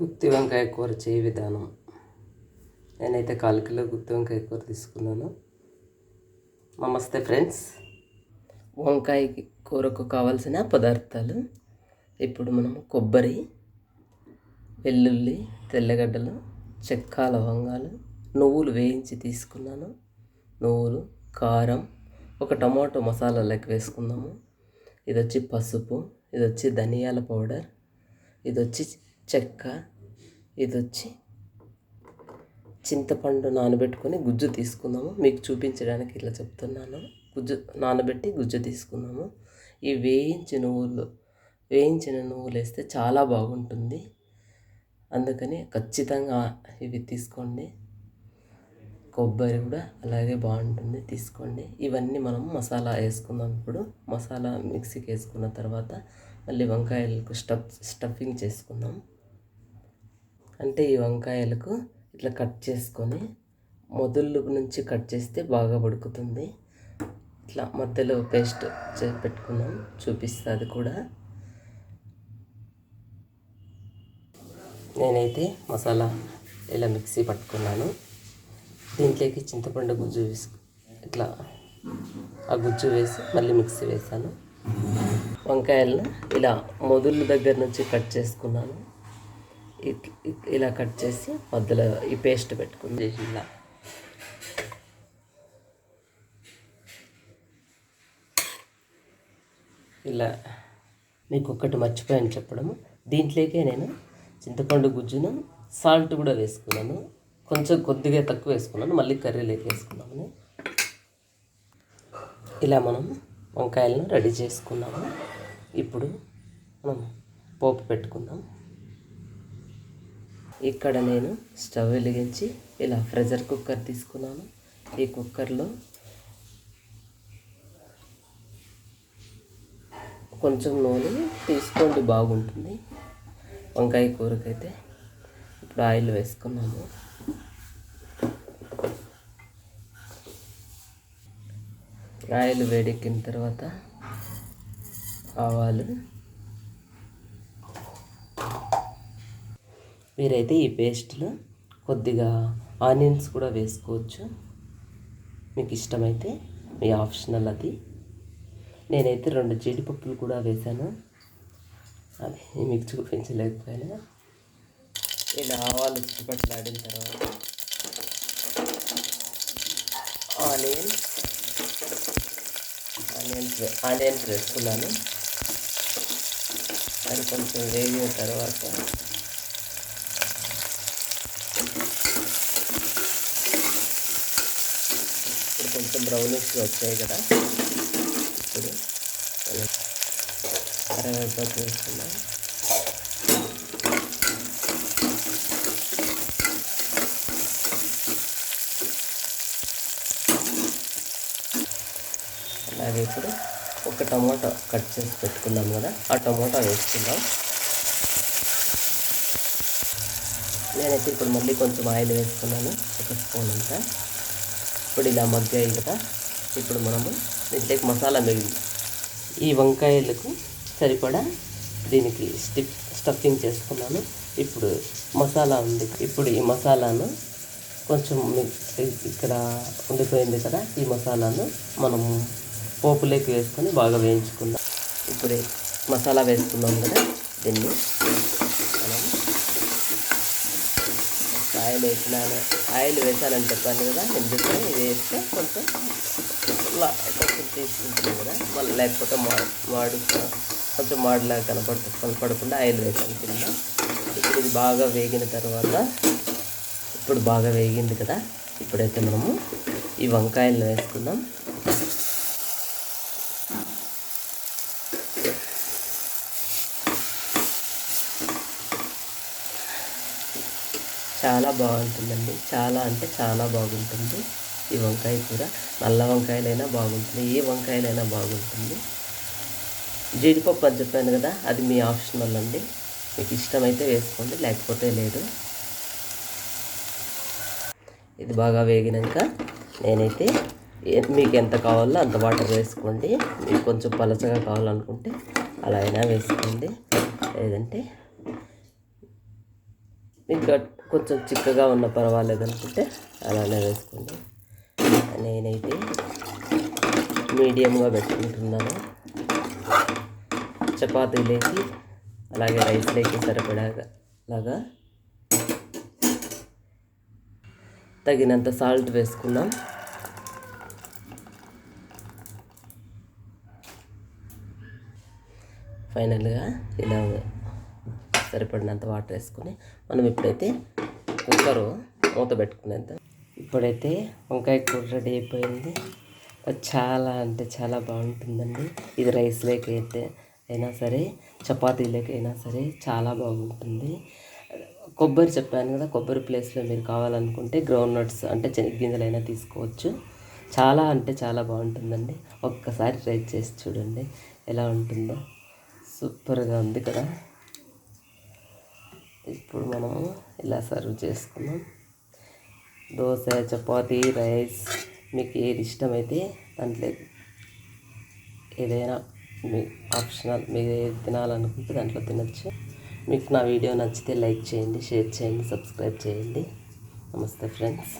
గుత్తి వంకాయ కూర చేయ విధానం. నేనైతే కాలు కిలో గుత్తి వంకాయ కూర తీసుకున్నాను. నమస్తే ఫ్రెండ్స్. వంకాయ కూరకు కావాల్సిన పదార్థాలు ఇప్పుడు మనము కొబ్బరి వెల్లుల్లి తెల్లగడ్డలు చెక్క లవంగాలు నువ్వులు వేయించి తీసుకున్నాను. నువ్వులు కారం ఒక టమాటో మసాలా లెక్క వేసుకున్నాము ఇది వచ్చి పసుపు ఇది వచ్చి ధనియాల పౌడర్ ఇది వచ్చి చెక్క ఇది వచ్చి చింతపండు నానబెట్టుకొని గుజ్జు తీసుకుందాము. మీకు చూపించడానికి ఇట్లా చెప్తున్నాను. గుజ్జు నానబెట్టి గుజ్జు తీసుకుందాము. ఈ వేయించిన నువ్వులు వేయించిన నువ్వులు వేస్తే చాలా బాగుంటుంది. అందుకని ఖచ్చితంగా ఇవి తీసుకోండి. కొబ్బరి కూడా అలాగే బాగుంటుంది. తీసుకోండి. ఇవన్నీ మనం మసాలా వేసుకుందాం ఇప్పుడు. మసాలా మిక్సీకి వేసుకున్న తర్వాత మళ్ళీ వంకాయలకు స్టఫ్ స్టఫింగ్ చేసుకుందాం. అంటే ఈ వంకాయలకు ఇట్లా కట్ చేసుకొని మొదలు నుంచి కట్ చేస్తే బాగా ఉడుకుతుంది. ఇట్లా మధ్యలో పేస్ట్ చే చూపిస్తా చూపిస్తుంది అది కూడా. నేనైతే మసాలా ఇలా మిక్సీ పట్టుకున్నాను. దీంట్లోకి చింతపండు గుజ్జు వేసు ఇట్లా ఆ గుజ్జు వేసి మళ్ళీ మిక్సీ వేసాను. వంకాయలను ఇలా మొదలు దగ్గర నుంచి కట్ చేసుకున్నాను. ఇలా కట్ చేసి మధ్యలో ఈ పేస్ట్ పెట్టుకుంది. ఇలా. ఇలా మీకు ఒక్కటి మర్చిపోయాను చెప్పడము. దీంట్లోకే నేను చింతపండు గుజ్జును సాల్ట్ కూడా వేసుకున్నాను. కొంచెం కొద్దిగా తక్కువ వేసుకున్నాను మళ్ళీ కర్రీలోకి వేసుకున్నామని ఇలా మనం వంకాయలను రెడీ చేసుకున్నాము. ఇప్పుడు మనం పోపు పెట్టుకుందాం. ఇక్కడ నేను స్టవ్ వెలిగించి ఇలా ప్రెషర్ కుక్కర్ తీసుకున్నాను. ఈ కుక్కర్లో కొంచెం నూనె తీసుకోండి బాగుంటుంది. వంకాయ కూరకైతే ఇప్పుడు ఆయిల్ వేసుకున్నాము. ఆయిల్ వేడెక్కిన తర్వాత ఆవాలు మీరైతే ఈ పేస్ట్లో కొద్దిగా ఆనియన్స్ కూడా వేసుకోవచ్చు. మీకు ఇష్టమైతే మీ ఆప్షనల్ అది. నేనైతే రెండు జీడిపప్పులు కూడా వేశాను అది మీకు చూపించలేకపోయినా. ఇలా ఆవాలు చుట్టుపట్లాడిన తర్వాత ఆనియన్స్ ఆనియన్స్ ఆనియన్స్ వేసుకున్నాను. అది కొంచెం వేగిన తర్వాత ఇప్పుడు కొంచెం బ్రౌనిష్గా వచ్చాయి కదా. ఇప్పుడు కరివేపాకు వేసుకున్నాం అలాగే ఇప్పుడు ఒక టమాటా కట్ చేసి పెట్టుకున్నాం కదా ఆ టమాటా వేసుకుందాం. నేనైతే ఇప్పుడు మళ్ళీ కొంచెం ఆయిల్ వేసుకున్నాను ఒక స్పూన్ అంతా. ఇప్పుడు ఇలా మగ్గాయి కదా ఇప్పుడు మనము దీంట్లోకి మసాలా మిగిలి ఈ వంకాయలకు సరిపడా దీనికి స్టిప్ స్టఫింగ్ చేసుకున్నాను. ఇప్పుడు మసాలా ఉంది ఇప్పుడు ఈ మసాలాను కొంచెం ఇక్కడ ఉండిపోయింది కదా ఈ మసాలాను మనము పోపులోకి వేసుకొని బాగా వేయించుకుందాం. ఇప్పుడు మసాలా వేసుకున్నాం కదా దీన్ని మనం ఆయిల్ వేసినాను. ఆయిల్ వేసానని చెప్పాను కదా ఎందుకు ఇది వేస్తే కొంచెం కొంచెం తీసుకుంటుంది కదా మళ్ళీ లేకపోతే మాడు మాడు కొంచెం మాడులాగా కనపడు కనపడకుండా ఆయిల్ వేసాను కింద. ఇప్పుడు ఇది బాగా వేగిన తర్వాత ఇప్పుడు బాగా వేగింది కదా ఇప్పుడైతే మనము ఈ వంకాయలను వేసుకుందాం. చాలా బాగుంటుందండి. చాలా అంటే చాలా బాగుంటుంది. ఈ వంకాయ కూర నల్ల వంకాయలైనా బాగుంటుంది. ఏ వంకాయలైనా బాగుంటుంది. జీడిపప్పు అని చెప్పాను కదా అది మీ ఆప్షనల్ అండి మీకు ఇష్టమైతే వేసుకోండి లేకపోతే లేదు. ఇది బాగా వేగినాక నేనైతే మీకు ఎంత కావాలో అంత వాటర్ వేసుకోండి. మీకు కొంచెం పలచగా కావాలనుకుంటే అలా అయినా వేసుకోండి. లేదంటే ఇంకా కొంచెం చిక్కగా ఉన్న పర్వాలేదు అనుకుంటే అలానే వేసుకోండి. నేనైతే మీడియంగా పెట్టుకుంటున్నాను. చపాతీలేకి అలాగే రైస్లోకి సరిపడాగా లాగా తగినంత సాల్ట్ వేసుకున్నాం. ఫైనల్గా ఇలా సరిపడినంత వాటర్ వేసుకొని మనం ఇప్పుడైతే కుక్కరు మూత పెట్టుకునేద్దాం. ఇప్పుడైతే వంకాయ కూర రెడీ అయిపోయింది. చాలా అంటే చాలా బాగుంటుందండి. ఇది రైస్ అయితే అయినా సరే చపాతీలోకి అయినా సరే చాలా బాగుంటుంది. కొబ్బరి చెప్పాను కదా కొబ్బరి ప్లేస్లో మీరు కావాలనుకుంటే గ్రౌండ్ నట్స్ అంటే శనగగింజలైనా తీసుకోవచ్చు. చాలా అంటే చాలా బాగుంటుందండి. ఒక్కసారి ట్రై చేసి చూడండి ఎలా ఉంటుందో. సూపర్గా ఉంది కదా. ఇప్పుడు మనము ఇలా సర్వ్ చేసుకున్నాం దోశ చపాతీ రైస్ మీకు ఏది ఇష్టమైతే దాంట్లో ఏదైనా మీ ఆప్షనల్ మీరు ఏది తినాలనుకుంటే దాంట్లో తినచ్చు. మీకు నా వీడియో నచ్చితే లైక్ చేయండి షేర్ చేయండి సబ్స్క్రైబ్ చేయండి. నమస్తే ఫ్రెండ్స్.